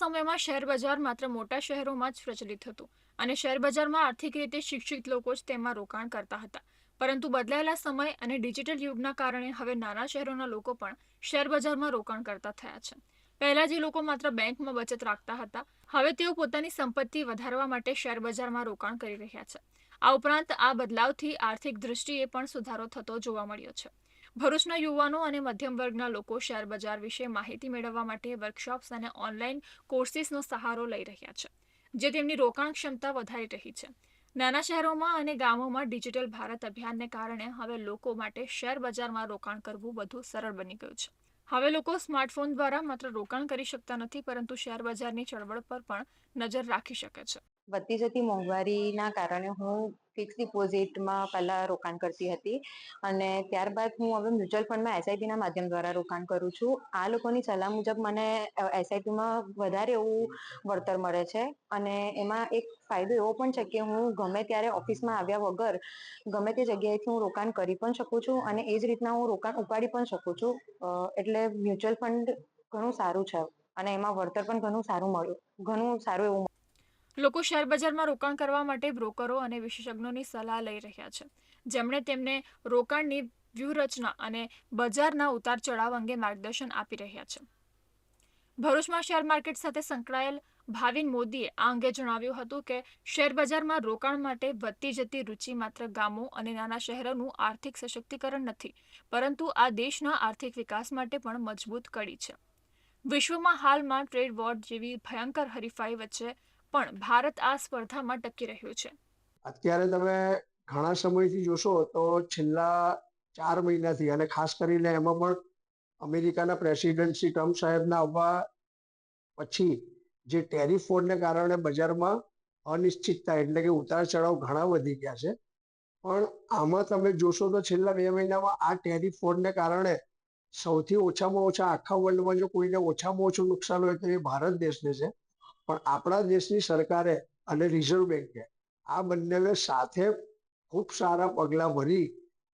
સમયમાં શેર માત્ર મોટા શહેરોમાં જ પ્રચલિત હતું અને શેર બજારમાં આર્થિક રીતે શિક્ષિત લોકો જ તેમાં રોકાણ કરતા હતા. પરંતુ બદલાયેલા સમય અને ડિજિટલ યુગના કારણે હવે નાના શહેરોના લોકો પણ શેર બજારમાં રોકાણ કરતા થયા છે. પહેલા જે લોકો માત્ર બેંકમાં બચત રાખતા હતા, હવે તેઓ પોતાની સંપત્તિ વધારવા માટે શેર બજારમાં રોકાણ કરી રહ્યા છે. આ ઉપરાંત આ બદલાવથી આર્થિક દૃષ્ટિએ પણ સુધારો થતો જોવા મળ્યો છે. ભરૂચના યુવાનો અને મધ્યમ વર્ગના લોકો શેર બજાર વિશે માહિતી મેળવવા માટે વર્કશોપ્સ અને ઓનલાઈન કોર્સિસનો સહારો લઈ રહ્યા છે, જે તેમની રોકાણ ક્ષમતા વધારી રહી છે. નાના શહેરોમાં અને ગામોમાં ડિજિટલ ભારત અભિયાનને કારણે હવે લોકો માટે શેર બજારમાં રોકાણ કરવું વધુ સરળ બની ગયું છે. હવે લોકો સ્માર્ટફોન દ્વારા માત્ર રોકાણ કરી શકતા નથી, પરંતુ શેર બજારની ચળવળ પર પણ નજર રાખી શકે છે. વધતી જતી મોંઘવારીના કારણે હું ફિક્સ ડિપોઝિટમાં પહેલાં રોકાણ કરતી હતી અને ત્યારબાદ હું હવે મ્યુચ્યુઅલ ફંડમાં એસઆઈપીના માધ્યમ દ્વારા રોકાણ કરું છું. આ લોકોની સલાહ મુજબ મને એસઆઈપીમાં વધારે એવું વળતર મળે છે અને એમાં એક ફાયદો એવો પણ છે કે હું ગમે ત્યારે ઓફિસમાં આવ્યા વગર ગમે તે જગ્યાએથી હું રોકાણ કરી પણ શકું છું અને એ જ રીતના હું રોકાણ ઉપાડી પણ શકું છું. એટલે મ્યુચ્યુઅલ ફંડ ઘણું સારું છે અને એમાં વળતર પણ ઘણું સારું મળ્યું, ઘણું સારું એવું લોકો શેર બજારમાં રોકાણ કરવા માટે બ્રોકરો અને વિશેષજ્ઞોની સલાહ લઈ રહ્યા છે. જેમણે તેમને રોકાણની વ્યૂહરચના અને બજારના ઉતાર ચઢાવ અંગે માર્ગદર્શન આપી રહ્યા છે. ભરૂચમાં શેર માર્કેટ સાથે સંકળાયેલ ભાવિન મોદીએ આ અંગે જણાવ્યું હતું કે, શેર બજારમાં રોકાણ માટે વધતી જતી રૂચિ માત્ર ગામો અને નાના શહેરોનું આર્થિક સશક્તિકરણ નથી, પરંતુ આ દેશના આર્થિક વિકાસ માટે પણ મજબૂત કડી છે. વિશ્વમાં હાલમાં ટ્રેડ વોર જેવી ભયંકર હરીફાઈ વચ્ચે પણ ભારત આ સ્પર્ધામાં ટકી રહ્યું છે. અત્યારે તમે ઘણા સમયથી જોશો તો છેલ્લા ચાર મહિનાથી અને ખાસ કરીને એમાં પણ અમેરિકાના પ્રેસિડેન્ટ શ્રી ટ્રમ્પ સાહેબના આવવા પછી જે ટેરિફ વોરને કારણે બજારમાં અનિશ્ચિતતા એટલે કે ઉતાર ચઢાવ ઘણા વધી ગયા છે. પણ આમાં તમે જોશો તો છેલ્લા બે મહિનામાં આ ટેરિફ વોરને કારણે સૌથી ઓછામાં ઓછા આખા વર્લ્ડમાં જો કોઈને ઓછામાં ઓછું નુકસાન હોય તો એ ભારત દેશને છે. પણ આપણા દેશની સરકારે અને રિઝર્વ બેન્કે આ બંનેને સાથે ખૂબ સારા પગલાં ભરી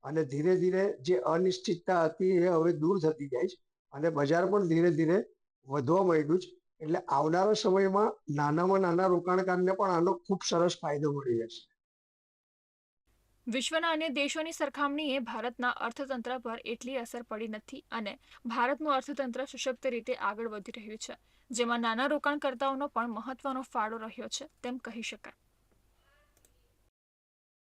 અને ધીરે ધીરે જે અનિશ્ચિતતા હતી એ હવે દૂર થતી જાય છે અને બજાર પણ ધીરે ધીરે વધવા માંડ્યું છે. એટલે આવનારા સમયમાં નાનામાં નાના રોકાણકારને પણ આનો ખૂબ સરસ ફાયદો મળી જશે વિશ્વના અન્ય દેશોની સરખામણીએ ભારતના અર્થતંત્ર પર એટલી અસર પડી નથી અને ભારતનું અર્થતંત્ર સશક્ત રીતે આગળ વધી રહ્યું છે, જેમાં નાના રોકાણકર્તાઓનો પણ મહત્વનો ફાળો રહ્યો છે, તેમ કહી શકાય.